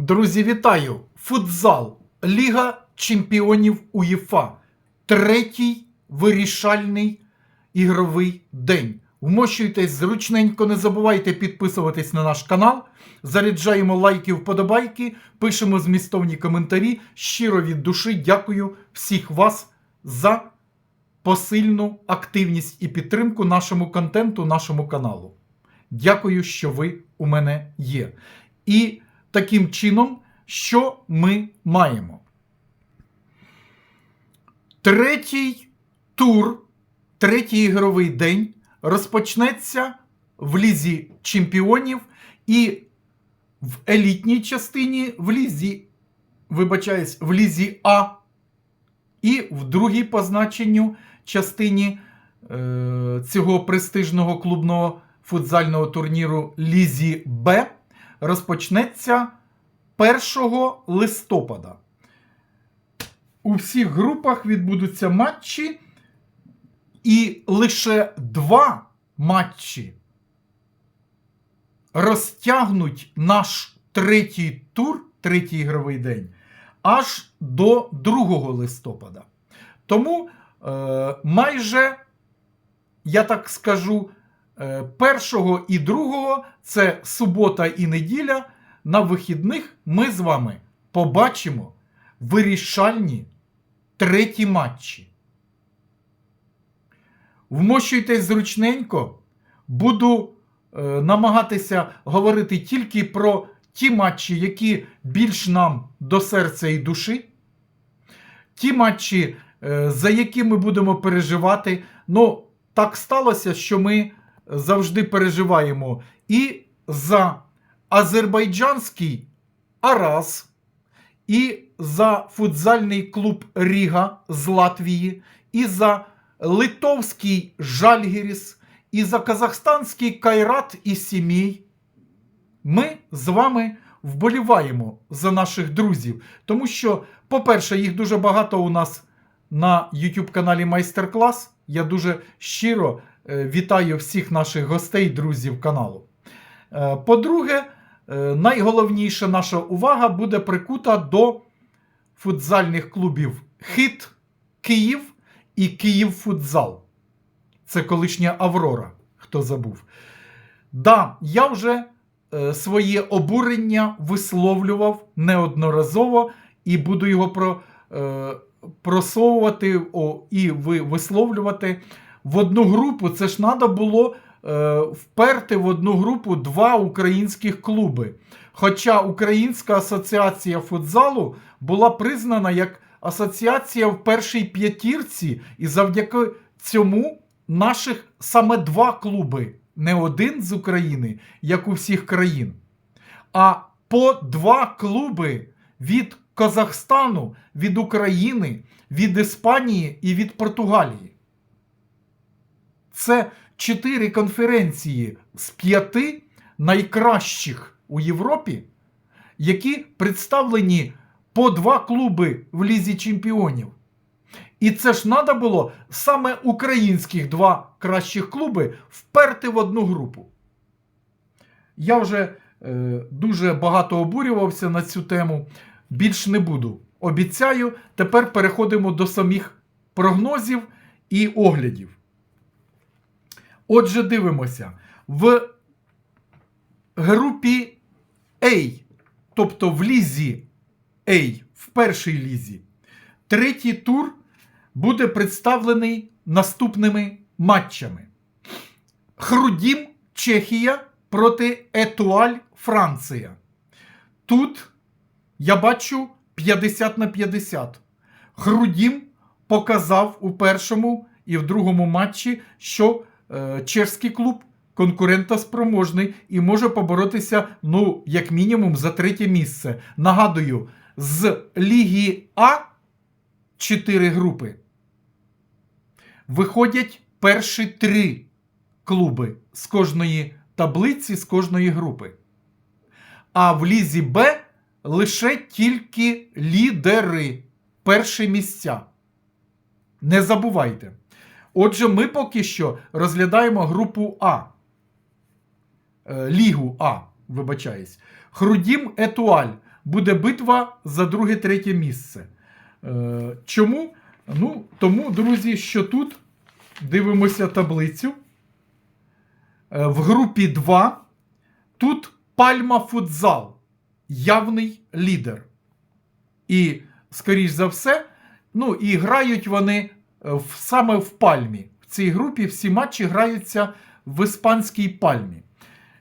Друзі, вітаю! Футзал. Ліга чемпіонів УЄФА. Третій вирішальний ігровий день. Вмощуйтесь зручненько, не забувайте підписуватись на наш канал. Заряджаємо лайки, вподобайки, пишемо змістовні коментарі. Щиро від душі дякую всіх вас за посильну активність і підтримку нашому контенту, нашому каналу. Дякую, що ви у мене є. І таким чином, що ми маємо? Третій тур, третій ігровий день розпочнеться в лізі чемпіонів і в елітній частині в лізі, вибачаюсь, в лізі А і в другій по значенню частині е, цього престижного клубного футзального турніру Лізі Б розпочнеться 1 листопада. У всіх групах відбудуться матчі, і лише два матчі розтягнуть наш третій тур, третій ігровий день, аж до 2 листопада. Тому е, майже, я так скажу, першого і другого це субота і неділя. На вихідних ми з вами побачимо вирішальні треті матчі. Вмощуйтесь зручненько, буду е, намагатися говорити тільки про ті матчі, які більш нам до серця і душі. Ті матчі, е, за які ми будемо переживати. Ну, так сталося, що ми завжди переживаємо і за азербайджанський Араз, і за футзальний клуб Ріга з Латвії, і за литовський Жальгіріс, і за казахстанський Кайрат і Сімій. Ми з вами вболіваємо за наших друзів, тому що, по-перше, їх дуже багато у нас на YouTube каналі Майстер-клас. Я дуже щиро вітаю всіх наших гостей, друзів каналу. Е, По-друге, е, найголовніша наша увага буде прикута до футзальних клубів Хит, Київ і Київ Футзал. Це колишня Аврора, хто забув. Да, я вже е, своє обурення висловлював неодноразово і буду його про, е, просовувати і ви висловлювати в одну групу. Це ж треба було е, вперти в одну групу два українських клуби. Хоча Українська асоціація футзалу була признана як асоціація в першій п'ятірці, і завдяки цьому наших саме два клуби, не один з України, як у всіх країн, а по два клуби від Казахстану, від України, від Іспанії і від Португалії. Це чотири конференції з п'яти найкращих у Європі, які представлені по два клуби в Лізі Чемпіонів. І це ж треба було саме українських два кращих клуби вперти в одну групу. Я вже е, дуже багато обурювався на цю тему. Більш не буду. Обіцяю, тепер переходимо до самих прогнозів і оглядів. Отже, дивимося. В групі А, тобто в лізі А, в першій лізі, третій тур буде представлений наступними матчами: Хрудім Чехія проти Етуаль Франція. Тут я бачу 50 на 50. Хрудім показав у першому і в другому матчі, що чешський клуб конкурентоспроможний і може поборотися, ну, як мінімум, за третє місце. Нагадую, з Ліги А 4 групи. Виходять перші три клуби з кожної таблиці, з кожної групи. А в лізі Б лише тільки лідери перші місця. Не забувайте. Отже, ми поки що розглядаємо групу А. Е, Лігу А, вибачаюсь. Хрудім Етуаль буде битва за друге-третє місце. Е, Чому? Ну, тому, друзі, що тут дивимося таблицю. Е, В групі 2 тут Пальма Футзал, явний лідер. І, скоріш за все, ну і грають вони саме в пальмі. В цій групі всі матчі граються в іспанській пальмі.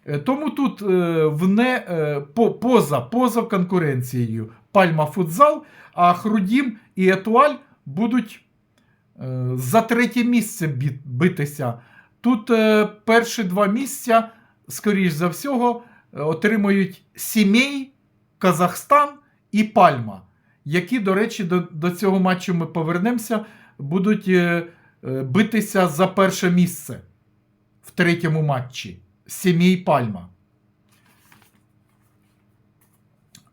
Е, Тому тут е, в е, по, поза, поза конкуренцією Пальма Футзал, а Хрудім і Етуаль будуть е, за третє місце битися. Тут е, перші два місця, скоріш за всього, е, отримують Сімей, Казахстан і Пальма, які, до речі, до, до цього матчу ми повернемося, будуть е, е, битися за перше місце в третьому матчі. Сімей Пальма.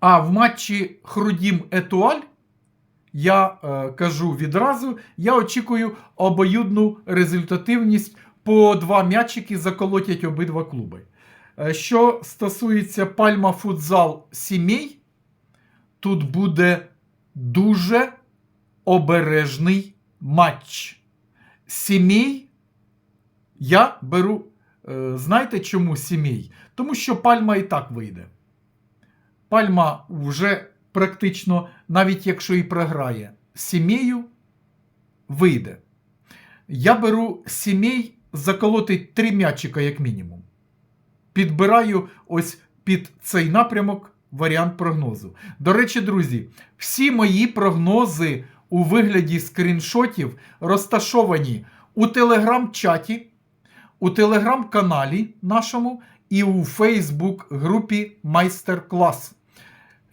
А в матчі Хрудім Етуаль я е, кажу відразу, я очікую обоюдну результативність. По два м'ячики заколотять обидва клуби. Е, що стосується Пальма Футзал Сімей, тут буде дуже обережний матч. Сімей я беру. е, Знаєте чому сімей? Тому що пальма і так вийде. Пальма вже практично, навіть якщо і програє, сімею вийде. Я беру сімей заколотить три м'ячика, як мінімум. Підбираю ось під цей напрямок варіант прогнозу. До речі, друзі, всі мої прогнози у вигляді скріншотів розташовані у телеграм-чаті, у телеграм-каналі нашому і у Фейсбук-групі Майстер-клас.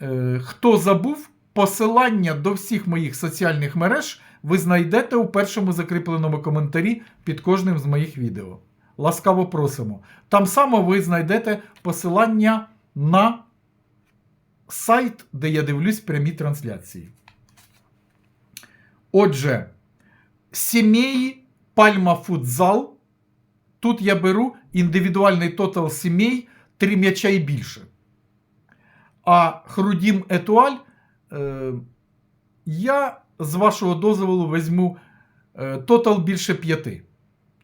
Е, Хто забув, посилання до всіх моїх соціальних мереж ви знайдете у першому закріпленому коментарі під кожним з моїх відео. Ласкаво просимо. Там само ви знайдете посилання на сайт, де я дивлюсь прямі трансляції. Отже, сімей Пальма Футзал. Тут я беру індивідуальний тотал сімей 3 м'яча і більше. А Хрудім Етуаль е, я з вашого дозволу візьму е, тотал більше 5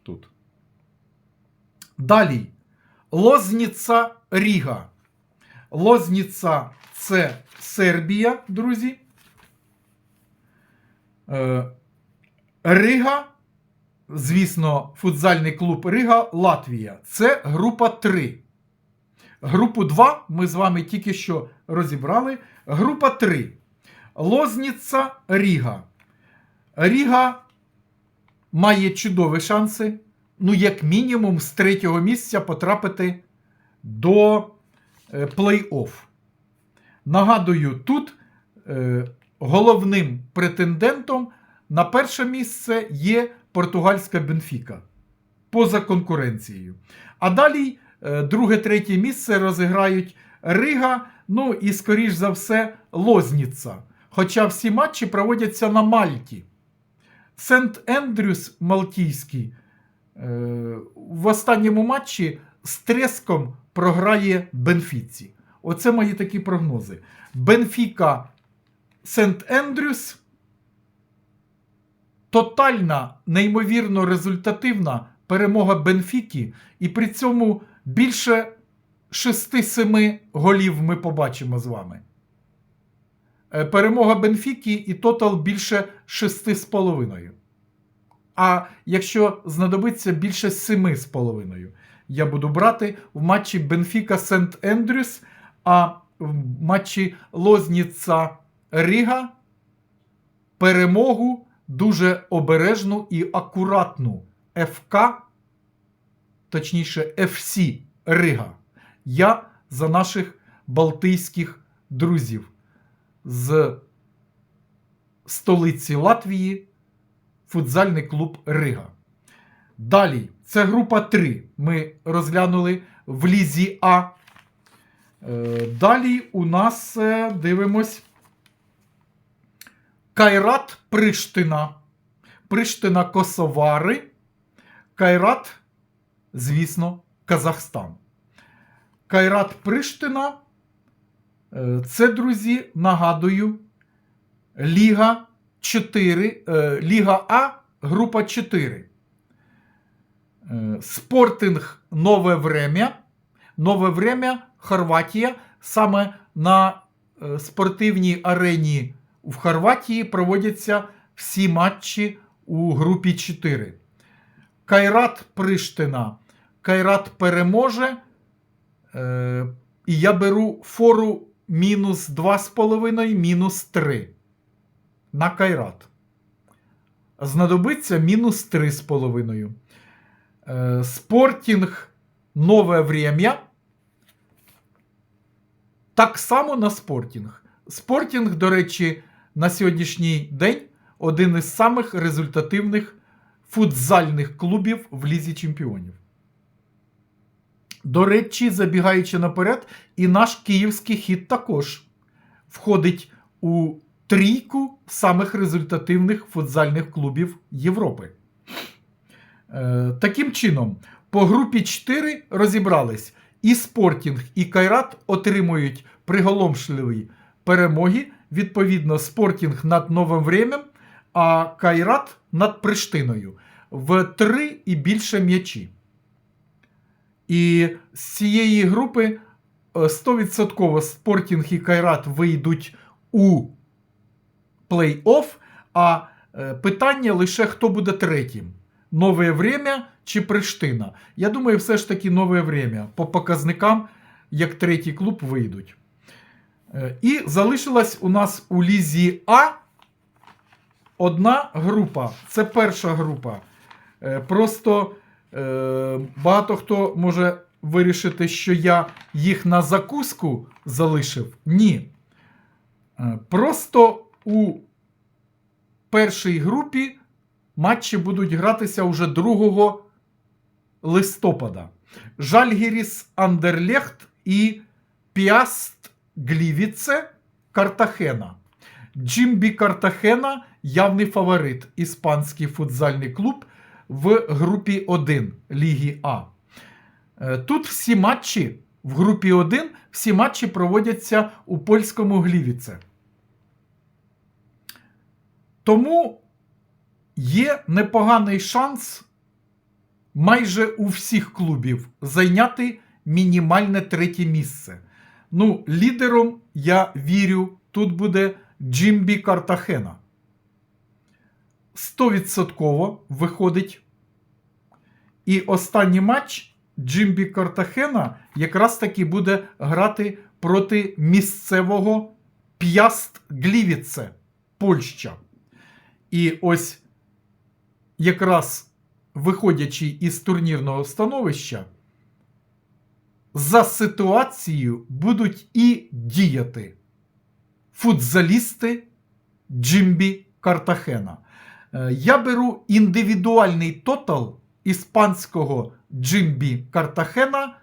тут. Далі. Лозніца Ріга. Лозніца це Сербія, друзі. Е, Рига, звісно, футзальний клуб Рига, Латвія. Це група 3. Групу 2 ми з вами тільки що розібрали. Група 3. Лозніца Ріга. Ріга має чудові шанси, ну, як мінімум, з третього місця потрапити до е, плей-офф. Нагадую, тут е, головним претендентом на перше місце є португальська Бенфіка поза конкуренцією. А далі е, друге-третє місце розіграють Рига, ну і, скоріш за все, Лозніца. Хоча всі матчі проводяться на Мальті. Сент Ендрюс Малтійський е, в останньому матчі з треском програє Бенфіці. Оце мої такі прогнози. Бенфіка Сент Ендрюс. Тотальна, неймовірно результативна перемога Бенфіки, і при цьому більше 6-7 голів ми побачимо з вами. Е, Перемога Бенфіки і тотал більше 6,5. А якщо знадобиться більше 7,5, я буду брати в матчі Бенфіка Сент Ендрюс, а в матчі Лозніца Ріга перемогу дуже обережну і акуратну ФК, точніше, ФС Рига. Я за наших балтійських друзів з столиці Латвії, футзальний клуб Рига. Далі, це група 3. Ми розглянули в Лізі А. Е, Далі у нас е, дивимось Кайрат Приштина. Приштина Косовари. Кайрат, звісно, Казахстан. Кайрат Приштина Е, Це, друзі, нагадую, Ліга 4, е, Ліга А, група 4. Е, Спортинг Нове Время. Нове Время Хорватія. Саме на спортивній арені в Хорватії проводяться всі матчі у групі 4. Кайрат Приштина. Кайрат переможе. Е, і я беру фору мінус 2,5, мінус 3 на Кайрат. Знадобиться мінус 3,5. Е, Спортінг Нове Время. Так само на спортінг. Спортінг, до речі, на сьогоднішній день один із самих результативних футзальних клубів в Лізі Чемпіонів. До речі, забігаючи наперед, і наш київський хід також входить у трійку самих результативних футзальних клубів Європи. Е, таким чином, по групі 4 розібрались. І Спортінг, і Кайрат отримують приголомшливі перемоги. Відповідно, Спортінг над Новим Врем'ям, а Кайрат над Приштиною в три і більше м'ячі. І з цієї групи е, 100% Спортінг і Кайрат вийдуть у плей-офф, а е, питання лише хто буде третім. Нове время чи Приштина? Я думаю, все ж таки нове время. По показникам, як третій клуб, вийдуть. Е, І залишилась у нас у Лізі А одна група. Це перша група. Е, Просто е, багато хто може вирішити, що я їх на закуску залишив. Ні. Просто у першій групі матчі будуть гратися уже 2 листопада. Жальгіріс Андерлехт і Піаст Глівіце Картахена. Джимбі Картахена явний фаворит. Іспанський футзальний клуб в групі 1 Ліги А. Е, Тут всі матчі в групі 1 всі матчі проводяться у польському Глівіце. Тому є непоганий шанс майже у всіх клубів зайняти мінімальне третє місце. Ну, лідером я вірю, тут буде Джимбі Картахена. 100% виходить. І останній матч Джимбі Картахена якраз таки буде грати проти місцевого П'яст Глівіце, Польща. І ось якраз виходячи із турнірного становища, за ситуацією будуть і діяти футзалісти Джимбі Картахена. Е, Я беру індивідуальний тотал іспанського Джимбі Картахена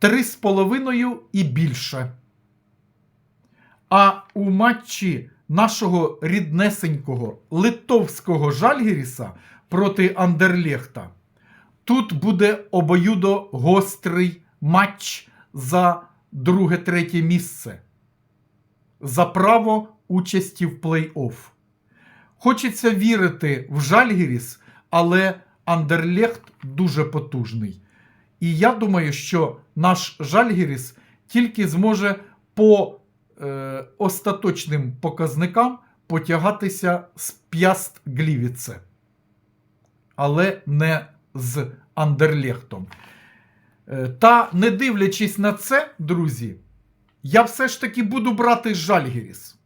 3,5 і більше. А у матчі нашого ріднесенького литовського Жальгіріса проти Андерлехта тут буде обоюдо гострий матч за друге-третє місце. За право участі в плей-офф. Хочеться вірити в Жальгіріс, але Андерлехт дуже потужний. І я думаю, що наш Жальгіріс тільки зможе по е, остаточним показникам потягатися з П'яст Глівіце, але не з Андерлехтом. Е, Та не дивлячись на це, друзі, я все ж таки буду брати Жальгіріс.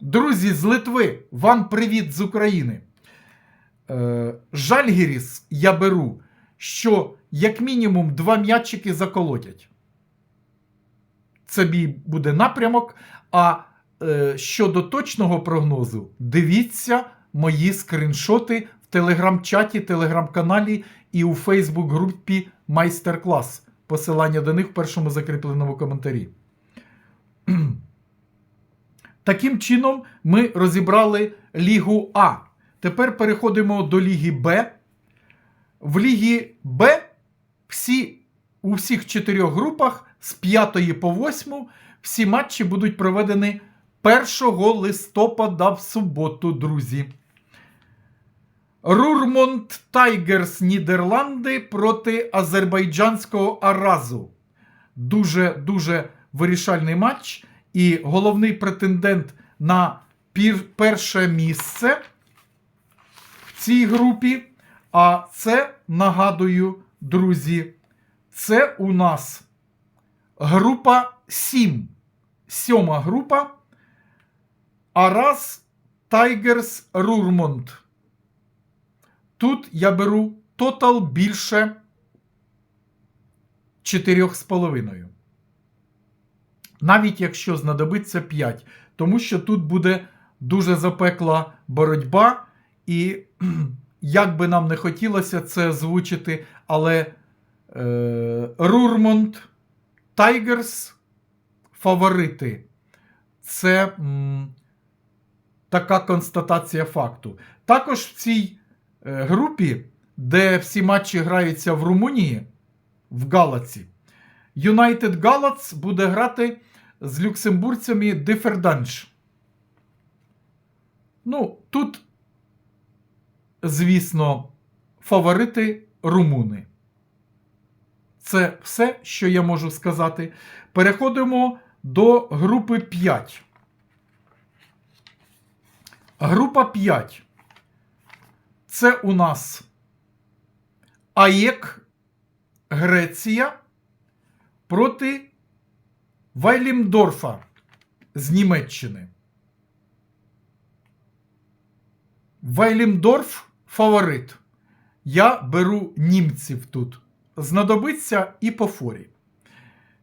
Друзі з Литви, вам привіт з України. Е, Жальгіріс я беру, що як мінімум два м'ячики заколотять. Це мій буде напрямок. А е, щодо точного прогнозу, дивіться мої скріншоти в телеграм-чаті, телеграм-каналі і у Фейсбук-групі Майстер-клас. Посилання до них в першому закріпленому коментарі. Таким чином, ми розібрали Лігу А. Тепер переходимо до Ліги Б. В Лігі Б всі, у всіх чотирьох групах з 5 по 8 Всі матчі будуть проведені 1 листопада в суботу, друзі. Рурмонд Тайгерс Нідерланди проти азербайджанського Аразу. Дуже дуже вирішальний матч. І головний претендент на перше місце в цій групі. А це, нагадую, друзі, це у нас група 7. Сьома група. Араз Тайгерс Рурмонд. Тут я беру тотал більше 4,5. Навіть якщо знадобиться 5. Тому що тут буде дуже запекла боротьба, і як би нам не хотілося це озвучити, але е, Рурмонд Тайгерс фаворити. Це м, така констатація факту. Також в цій групі, де всі матчі граються в Румунії, в Галаці, Юнайтед Галац буде грати з люксембурцями Диферданш. Ну, тут, звісно, фаворити румуни. Це все, що я можу сказати. Переходимо до групи 5. Група 5. Це у нас АЄК Греція проти Вайлімдорфа з Німеччини. Вайлімдорф фаворит. Я беру німців тут. Знадобиться і по форі.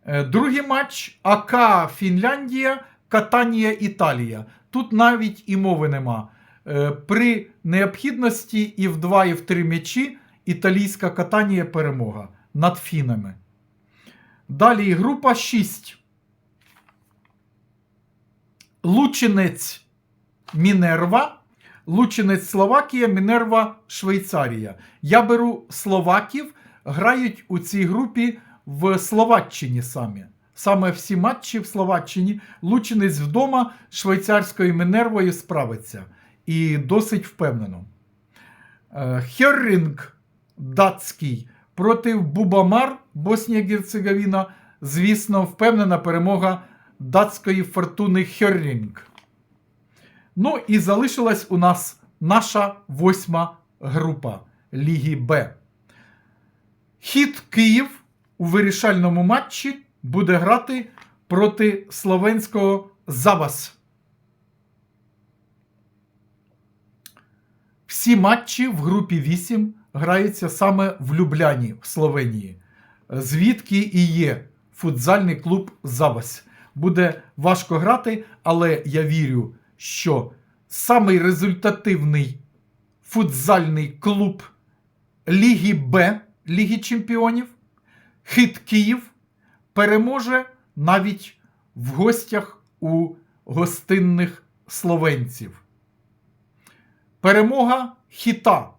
Е, Другий матч АК Фінляндія, Катанія Італія. Тут навіть і мови нема. Е, При необхідності і в 2, і в 3 м'ячі італійська Катанія перемога над фінами. Далі група 6. Лучинець Мінерва. Лучинець Словакія, Мінерва Швейцарія. Я беру словаків, грають у цій групі в Словаччині самі. Саме всі матчі в Словаччині. Лучинець вдома швейцарською Мінервою справиться. І досить впевнено. Е, Херрінг датський проти Бубамар, Боснія Герцеговіна. Звісно, впевнена перемога датської фортуни Херрінг. Ну і залишилась у нас наша восьма група Ліги Б. Хід Київ у вирішальному матчі буде грати проти словенського Завас. Всі матчі в групі 8 граються саме в Любляні в Словенії, звідки і є футзальний клуб Завас. Буде важко грати, але я вірю, що самий результативний футзальний клуб Ліги Б Ліги Чемпіонів Хит Київ переможе навіть в гостях у гостинних словенців. Перемога хіта.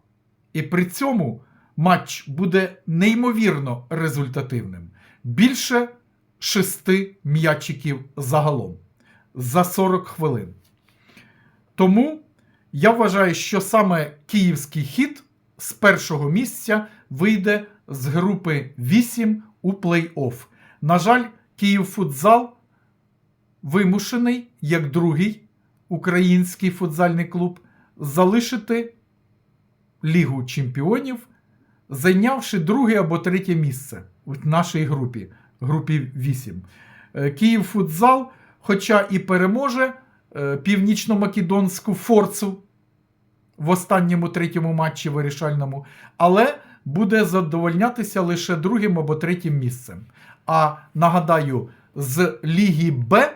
І при цьому матч буде неймовірно результативним. Більше шести м'ячиків загалом за 40 хвилин. Тому я вважаю, що саме київський хід з першого місця вийде з групи 8 у плей-офф. На жаль, Київфутзал вимушений, як другий український футзальний клуб, залишити Лігу чемпіонів, зайнявши друге або третє місце в нашій групі, групі 8. Е, Київфутзал, хоча і переможе е, північно-македонську форцу в останньому третьому матчі вирішальному, але буде задовольнятися лише другим або третім місцем. А нагадаю, з Ліги Б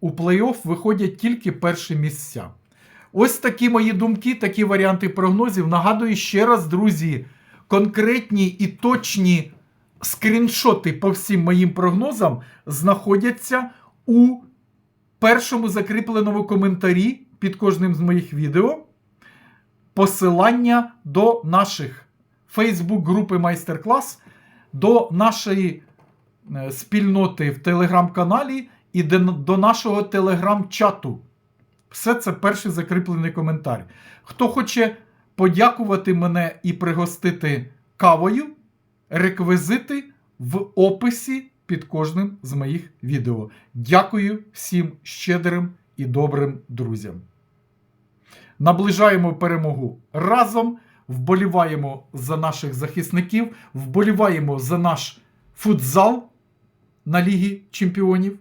у плей-офф виходять тільки перші місця. Ось такі мої думки, такі варіанти прогнозів. Нагадую ще раз, друзі, конкретні і точні скріншоти по всім моїм прогнозам знаходяться у першому закріпленому коментарі під кожним з моїх відео. Посилання до наших Фейсбук-групи майстер-клас, до нашої е, спільноти в телеграм-каналі і до нашого телеграм-чату. Все це перший закріплений коментар. Хто хоче подякувати мене і пригостити кавою, реквізити в описі під кожним з моїх відео. Дякую всім щедрим і добрим друзям. Наближаємо перемогу разом, вболіваємо за наших захисників, вболіваємо за наш футзал на Лігі Чемпіонів.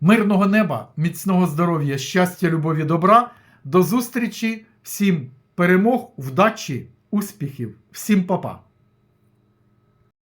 Мирного неба, міцного здоров'я, щастя, любові, добра. До зустрічі, всім перемог, вдачі, успіхів, всім па-па.